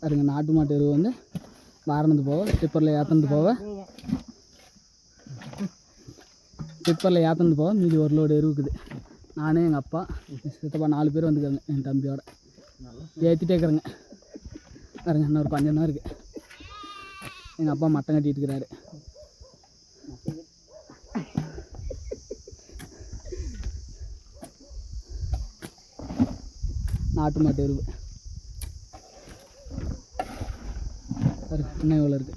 பாருங்க நாட்டு மாட்டு எருவு வந்து வாரணத்து போக டிப்பரில் ஏற்றினது போக. டிப்பரில் ஏற்றினது போக மீதி ஒரு லோடு எருவுக்குது. நானே எங்கள் அப்பா சித்தப்பா நாலு பேர் வந்துக்கிறேங்க என் தம்பியோட. ஏற்றிட்டே இருக்கிறேங்க. பாருங்க இன்னும் ஒரு பஞ்சம் தான் இருக்குது எங்கள் அப்பா மட்டம் கட்டிட்டு இருக்கிறாரு. நாட்டு மாட்டு எருவு. இன்னும் இவ்வளோ இருக்கு?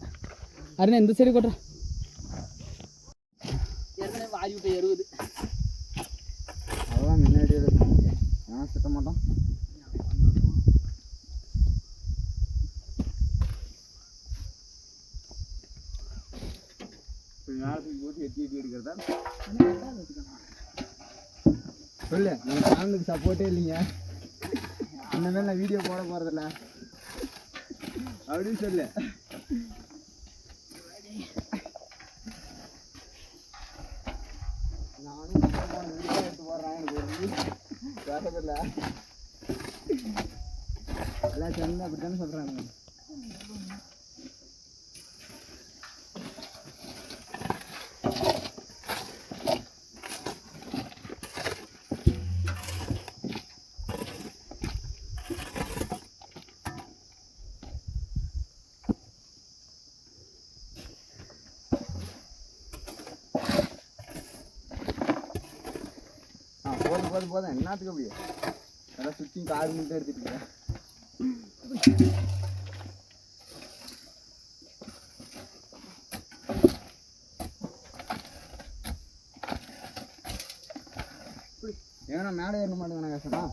அருணா இந்த சைடு கொட்டுறேன் ஏற்கனவே வாரி விட்டு எருவுது அதெல்லாம் முன்னாடி இருக்கும் ஏன் திட்ட மாட்டோம். போட்டு எட்டி எட்டி எடுக்கிறதா? சொல்லு நம்ம சேனலுக்கு சப்போர்ட்டே இல்லைங்க. இந்த நான் வீடியோ போட போகிறதில்ல அப்படின்னு சொல்லு. நானும் வீடியோ எடுத்து போடுறேன். எனக்கு ஒரு view வரதில்ல. எல்லாம் சேர்ந்து அப்படித்தானே சொல்கிறாங்க போதும் போதும். என்னத்துக்கு அப்படி நல்லா சுற்றி காடு மட்டும் எடுத்துட்டு இருக்கேன் ஏன்னா மேலே ஏற மாட்டேங்கண்ணா கஷ்டமா?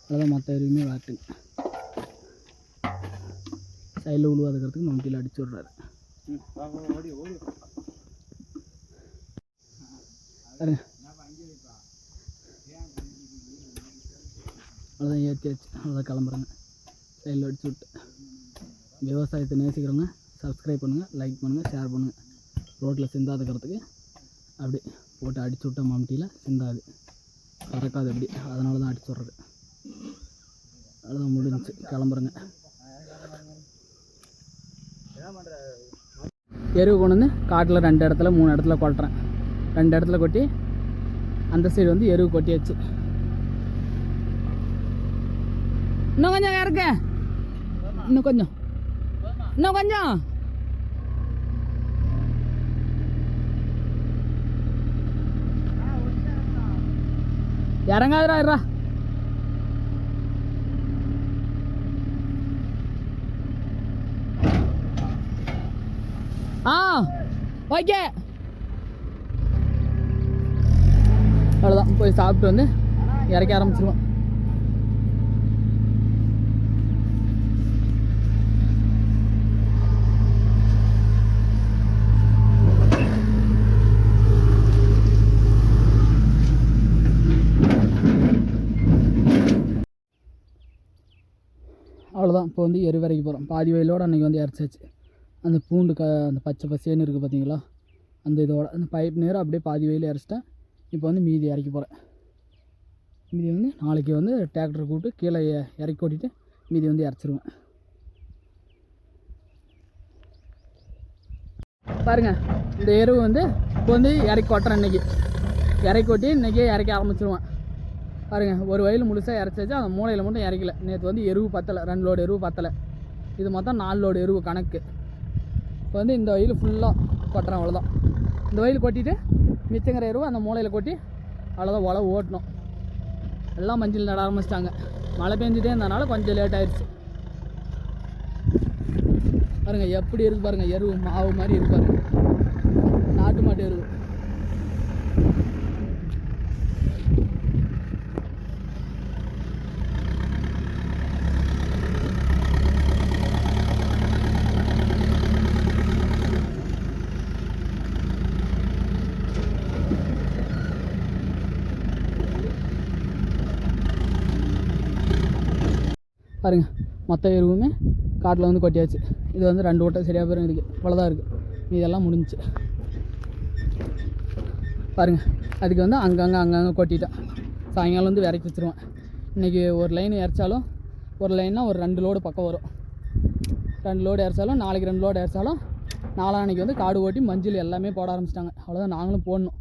அவ்வளோதான் மற்ற எருவுமே வாட்டுங்க சைடில் உழுவாதுக்கிறதுக்கு நொண்டியில் அடிச்சு விட்றாரு. ஓடி ஓடி பாருங்க அவ்வளோதான் ஏற்றியாச்சு அதான் கிளம்புறேங்க சைடில் அடிச்சு விட்டு. விவசாயத்தை நேசிக்கிறவங்க சப்ஸ்கிரைப் பண்ணுங்கள் லைக் பண்ணுங்கள் ஷேர் பண்ணுங்கள் ரோட்டில் சிந்தாதுக்கிறதுக்கு அப்படி போட்டு அடிச்சு விட்ட மம்டியில் சிந்தாது. பறக்காது அப்படி. அதனால தான் அடிச்சு விட்றது. அதுதான் முடிஞ்சு கிளம்புறேங்க. எருவு கொண்டு வந்து காட்டில் ரெண்டு இடத்துல மூணு இடத்துல கொட்டுறேன். ரெண்டு இடத்துல கொட்டி அந்த சைடு வந்து எருவு கொட்டியாச்சு. இன்னும் கொஞ்சம் இறக்க இன்னும் கொஞ்சம். இன்னும் கொஞ்சம். இறங்காதுடா இருடா ஆ ஓகே. போய் சாப்பிட்டு வந்து இறக்க ஆரம்பிச்சிருவோம். அவ்வளோதான் இப்போ வந்து எரு வரைக்கும் போகிறோம் பாதி வயலோடு அன்றைக்கி வந்து இறச்சாச்சு. அந்த பூண்டு க அந்த பச்சை பசேன்னு இருக்குது பார்த்தீங்களா அந்த இதோட அந்த பைப் நேரம் அப்படியே பாதி வயலில் இறச்சிட்டேன். இப்போ வந்து மீதி இறக்கி போகிறேன் மீதி வந்து நாளைக்கு வந்து டிராக்டர் கூப்பிட்டு கீழே இறக்கி ஓட்டிட்டு மீதி வந்து இறச்சிருவேன். பாருங்கள் இந்த எருவு வந்து இப்போ வந்து இறக்கி கொட்டுறேன் இன்னைக்கு. இறக்கி கொட்டி இன்றைக்கே இறக்க ஆரம்பிச்சிருவேன். பாருங்க ஒரு வயல் முழுசாக இறச்சாச்சு அந்த மூலையில் மட்டும் இறக்கல. நேற்று வந்து எருவு பத்தலை ரெண்டு லோடு எருவு பத்தலை. இது மொத்தம் நாலு லோடு எருவு கணக்கு. இப்போ வந்து இந்த வயல் ஃபுல்லாக கொட்டுறேன் அவ்வளோதான் இந்த வயல் கொட்டிட்டு மிச்சங்கிற எருவை அந்த மூலையில் கொட்டி அவ்வளோதான் உழவு ஓட்டணும். எல்லாம் மஞ்சள் நட ஆரம்பிச்சிட்டாங்க. மழை பெஞ்சிட்டே இருந்தனால கொஞ்சம் லேட் ஆயிடுச்சு. பாருங்கள் எப்படி இருக்கு பாருங்கள் எருவு மாவு மாதிரி இருக்கு நாட்டு மாட்டு எருவு பாருங்க மொத்த எருவுமே காட்டில் வந்து கொட்டியாச்சு. இது வந்து ரெண்டு ஓட்டை சரியாக பேரும் இருக்குது இவ்வளோதான் இருக்குது இதெல்லாம் முடிஞ்சுச்சு. பாருங்கள் அதுக்கு வந்து அங்கங்கே அங்கங்கே கொட்டிட்டேன் சாயங்காலம் வந்து இறக்கி வச்சுருவேன். இன்றைக்கி ஒரு லைன் இறைச்சாலும் ஒரு லைன்னா ஒரு ரெண்டு லோடு பக்கம் வரும். ரெண்டு லோடு இறச்சாலும் நாளைக்கு ரெண்டு லோடு இறச்சாலும் நாளான்னைக்கு வந்து காடு ஓட்டி மஞ்சள் எல்லாமே போட ஆரம்பிச்சிட்டாங்க. அவ்வளோதான் நாங்களும் போடணும்.